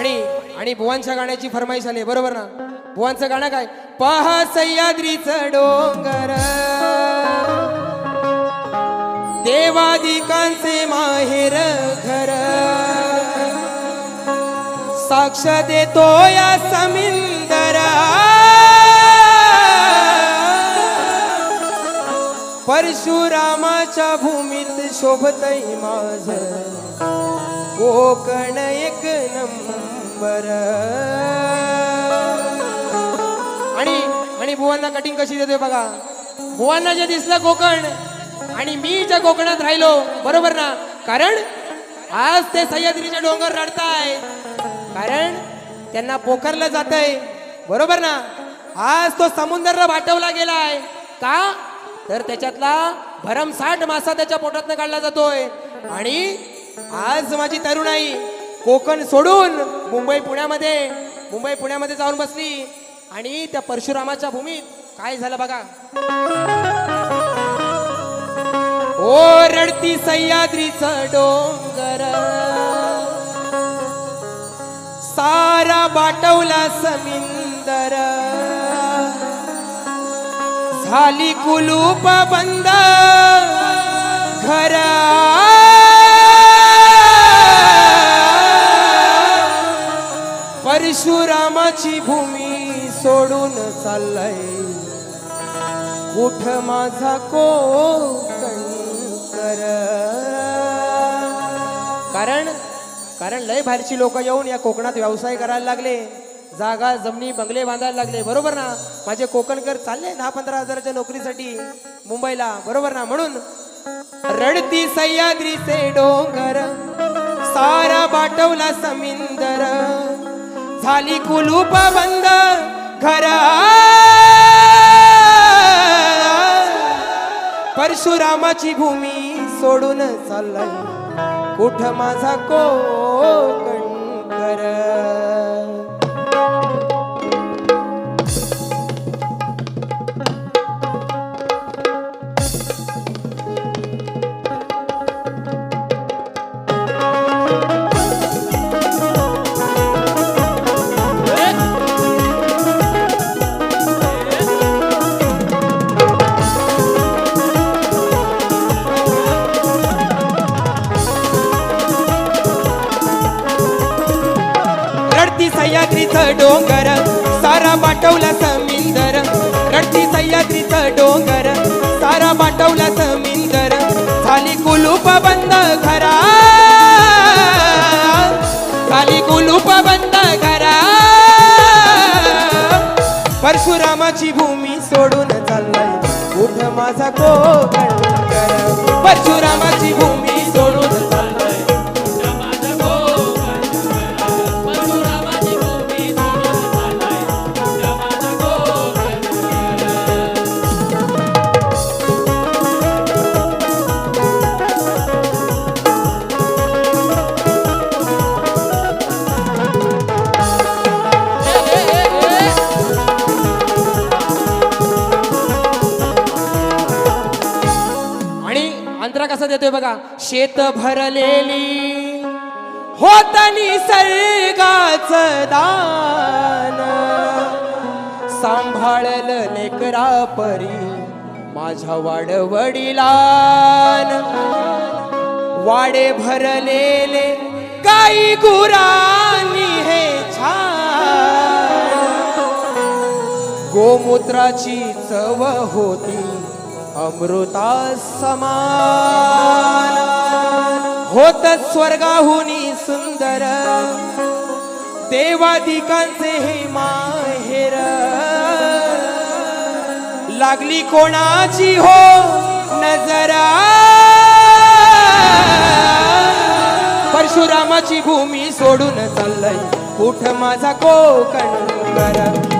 आणि आणि भुवांच्या गाण्याची फरमाईश आली बरोबर ना? भुवांचं गाणं काय? पहा सह्याद्रीच डोंगर. देवादिकांचे माहेर घर. साक्ष देतो या समिंदर. परशुरामाच्या भूमीत शोभतई माझ. कोकण एक नंबर. आणि आणि भुवांना कटिंग कशी देतोय बघा. भुवांना जे दिसलं कोकण आणि मी ज्या कोकणात राहिलो बरोबर ना? कारण आज ते सह्याद्रीचे डोंगर रडताय. कारण त्यांना पोखरलं जातंय. बरोबर ना? आज तो समुद्रला वाटवला गेलाय. का? तर त्याच्यातला भरमसाठ मासा त्याच्या पोटातनं काढला जातोय. आणि आज माझी तरुणाई कोकण सोडून मुंबई पुण्यामध्ये मुंबई पुण्यामध्ये जाऊन बसली. आणि त्या परशुरामाच्या भूमीत काय झालं बघा? ओ रडती सह्याद्रीच डोंगर. सारा बाटवला समिंदर. झाली कुलूप बंद माझी भूमी सोडून चाललाय. कुठ माझा कोकण कर. कारण कारण लय बाहेरची लोक येऊन या कोकणात व्यवसाय करायला लागले. जागा जमिनी बंगले बांधायला लागले. बरोबर ना? माझे कोकणकर चालले दहा पंधरा हजाराच्या नोकरीसाठी मुंबईला. बरोबर ना? म्हणून रडती सह्याद्रीचे डोंगर. सारा बाटवला समिंदर. झाली कुलूप बंद घर परशुरामाची भूमी सोडून चाललाय कुठ माझा कोकण? सह्याद्रीच डोंगर सारा पाठवला समिंदर. रडती सह्याद्रीच डोंगर सारा पाठवला समिंदर. खाली कुलूप बंद घरा. खाली कुलूप बंद घरा. परशुरामाची भूमी सोडून चाललाय. कुठ माझा कोकण परशुरामाची भूमी कसा देतोय बघा? शेत भरलेली होत निसर्गाच दान. सांभाळलं लेकरा परी माझ्या वाडवडिलान. वाडे भरलेले काही गुरानी हे छान. गोमूत्राची चव होती अमृता समान होत स्वर्गाहुनी सुंदर. देवादिकांचे हे माहेर. लागली कोणाची हो नजरा? परशुरामाची भूमी सोडून चाललंय. कुठ माझा कोकण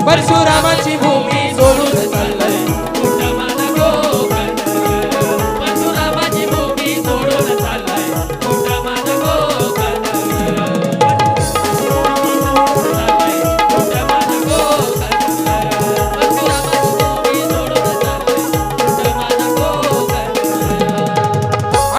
परशुरामाची भूमी सोडून चाललंय.